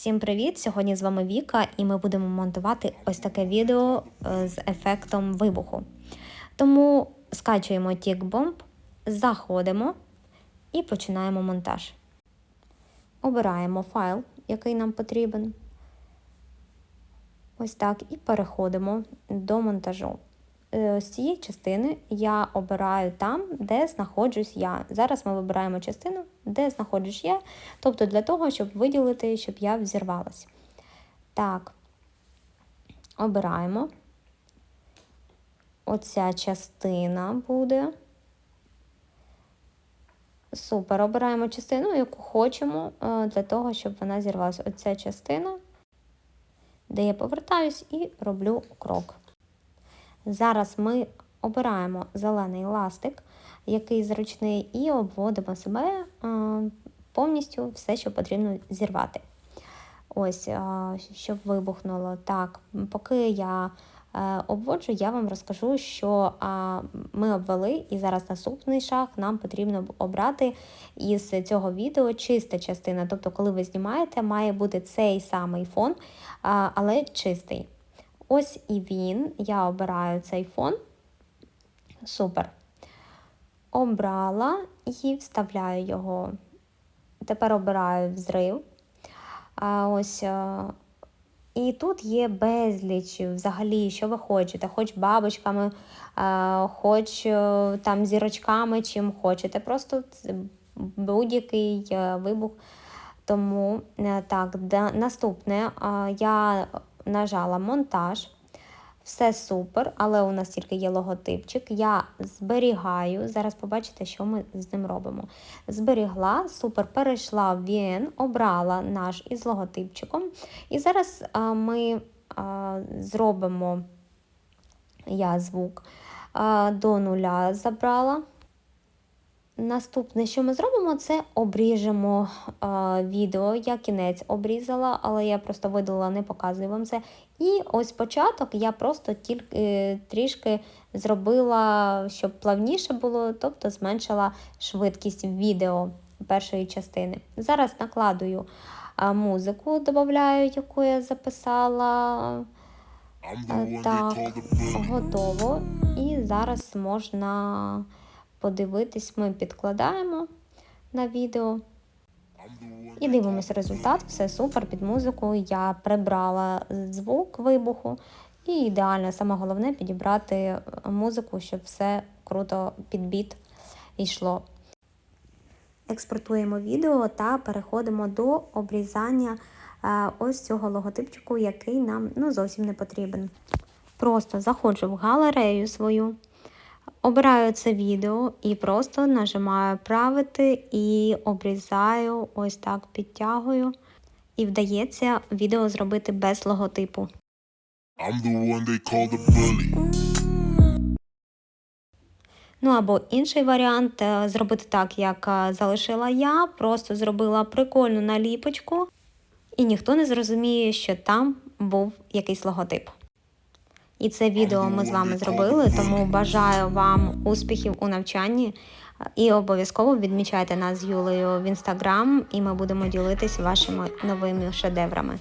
Всім привіт! Сьогодні з вами Віка, і ми будемо монтувати ось таке відео е, з ефектом вибуху. Тому скачуємо TickBomb, заходимо і починаємо монтаж. Обираємо файл, який нам потрібен. Ось так, і переходимо до монтажу. Е, З цієї частини я обираю там, де знаходжусь я. Зараз ми вибираємо частину, де знаходжусь я, тобто для того, щоб виділити, щоб я взірвалась. Так, обираємо. Оця частина буде. Супер, обираємо частину, яку хочемо, е, для того, щоб вона зірвалася. Оця частина, де я повертаюсь і роблю крок. Зараз ми обираємо зелений ластик, який зручний, і обводимо себе повністю все, що потрібно зірвати. Ось, щоб вибухнуло. Так, поки я е, обводжу, я вам розкажу, що ми обвели, і зараз наступний шаг нам потрібно обрати із цього відео чиста частина. Тобто, коли ви знімаєте, має бути цей самий фон, але чистий. Ось і він. Я обираю цей фон. Супер. Обрала і вставляю його. Тепер обираю взрив. А ось. І тут є безліч взагалі, що ви хочете, хоч бабочками, хоч там зірочками, чим хочете. Просто будь-який е, вибух. Тому е, так, наступне я нажала монтаж. Все супер, але у нас тільки є логотипчик. Я зберігаю. Зараз побачите, що ми з ним робимо. Зберігла, супер, перейшла в VN, обрала наш із логотипчиком. І зараз а, ми а, зробимо я звук а, до нуля забрала. Наступне, що ми зробимо, це обріжемо е, відео. Я кінець обрізала, але я просто видалила, не показую вам це. І ось початок я просто тільки е, трішки зробила, щоб плавніше було, тобто зменшила швидкість відео першої частини. Зараз накладую е, музику, додаю, яку я записала. Е, так, готово. І зараз можна подивитись, ми підкладаємо на відео. І дивимося результат, все супер під музику. Я прибрала звук вибуху. І ідеально, саме головне підібрати музику, щоб все круто під біт йшло. Експортуємо відео та переходимо до обрізання е, ось цього логотипчику, який нам ну, зовсім не потрібен. Просто заходжу в галерею свою. Обираю це відео і просто нажимаю правити і обрізаю, ось так підтягую. І вдається відео зробити без логотипу. I'm the one they call the bully. Ну або інший варіант е, зробити так, як е, залишила я. Просто зробила прикольну наліпочку, і ніхто не зрозуміє, що там був якийсь логотип. І це відео ми з вами зробили, тому бажаю вам успіхів у навчанні. І обов'язково відмічайте нас з Юлею в інстаграм, і ми будемо ділитись вашими новими шедеврами.